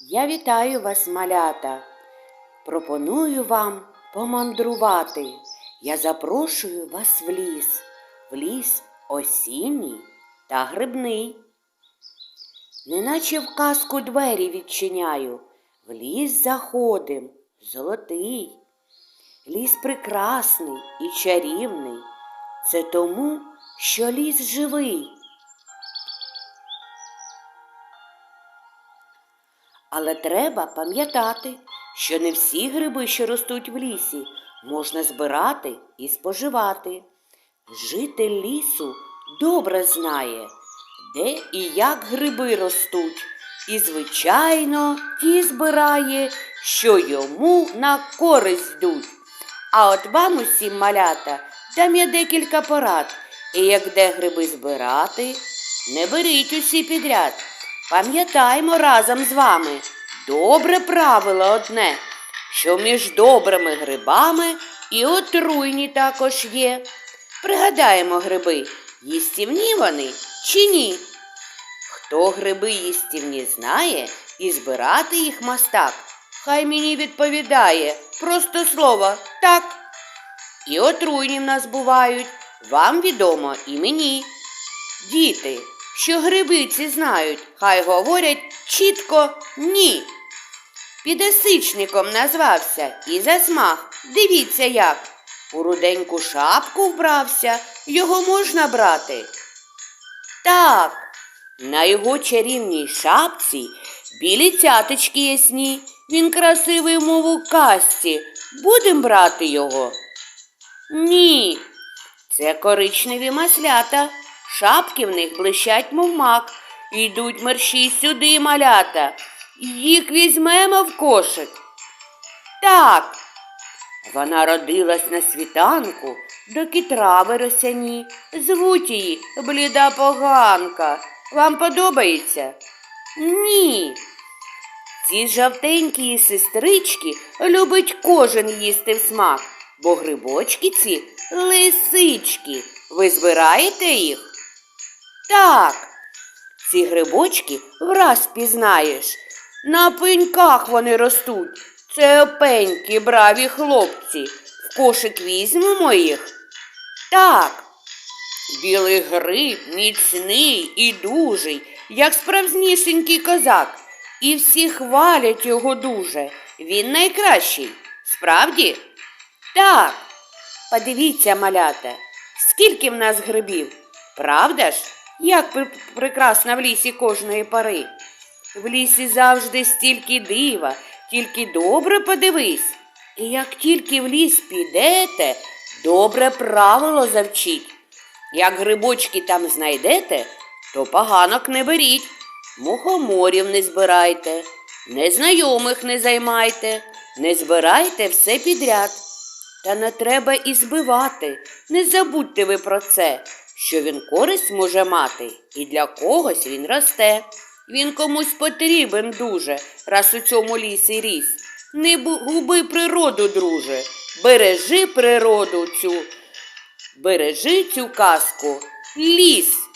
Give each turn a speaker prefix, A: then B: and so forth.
A: Я вітаю вас, малята. Пропоную вам помандрувати. Я запрошую вас в ліс, в ліс осінній та грибний. Неначе в казку двері відчиняю, в ліс заходим, золотий. Ліс прекрасний і чарівний. Це тому, що ліс живий. Але треба пам'ятати, що не всі гриби, що ростуть в лісі, можна збирати і споживати. Житель лісу добре знає, де і як гриби ростуть, і, звичайно, ті збирає, що йому на користь йдуть. А от вам усім малята дам я декілька порад. І як де гриби збирати, не беріть усі підряд. Пам'ятаймо разом з вами добре правило одне, що між добрими грибами і отруйні також є. Пригадаємо гриби, їстівні вони чи ні. Хто гриби їстівні знає і збирати їх мастак, хай мені відповідає просто слово так. І отруйні в нас бувають, вам відомо і мені. Діти, що гриби ці знають, хай говорять чітко ні. Підесичником назвався і засмах. Дивіться як. У руденьку шапку вбрався, його можна брати. Так, на його чарівній шапці білі цяточки ясні. Він красивий, мов у казці. Будем брати його? Ні. Це коричневі маслята. Шапки в них блищать, мов мак. Йдуть мерщій сюди, малята. Їх візьмемо в кошик. Так. Вона родилась на світанку, доки трави росяні. Звуть її бліда поганка. Вам подобається? Ні. Ці жовтенькі сестрички любить кожен їсти в смак, бо грибочки ці лисички. Ви збираєте їх? Так. Ці грибочки враз пізнаєш. На пеньках вони ростуть. Це опеньки, браві хлопці. В кошик візьмемо їх? Так. Білий гриб міцний і дужий, як справжнісінький козак. І всі хвалять його дуже. Він найкращий. Справді? Так. Подивіться, малята, скільки в нас грибів. Правда ж? Як пр- прекрасно в лісі кожної пори. В лісі завжди стільки дива, тільки добре подивись. І як тільки в ліс підете, добре правило завчіть. Як грибочки там знайдете, то поганок не беріть, мухоморів не збирайте, незнайомих не займайте, не збирайте все підряд. Та не треба і збивати. Не забудьте ви про це, що він користь може мати, і для когось він росте. Він комусь потрібен дуже, раз у цьому лісі ріс. Не губи природу, друже, бережи природу цю, бережи цю казку, ліс.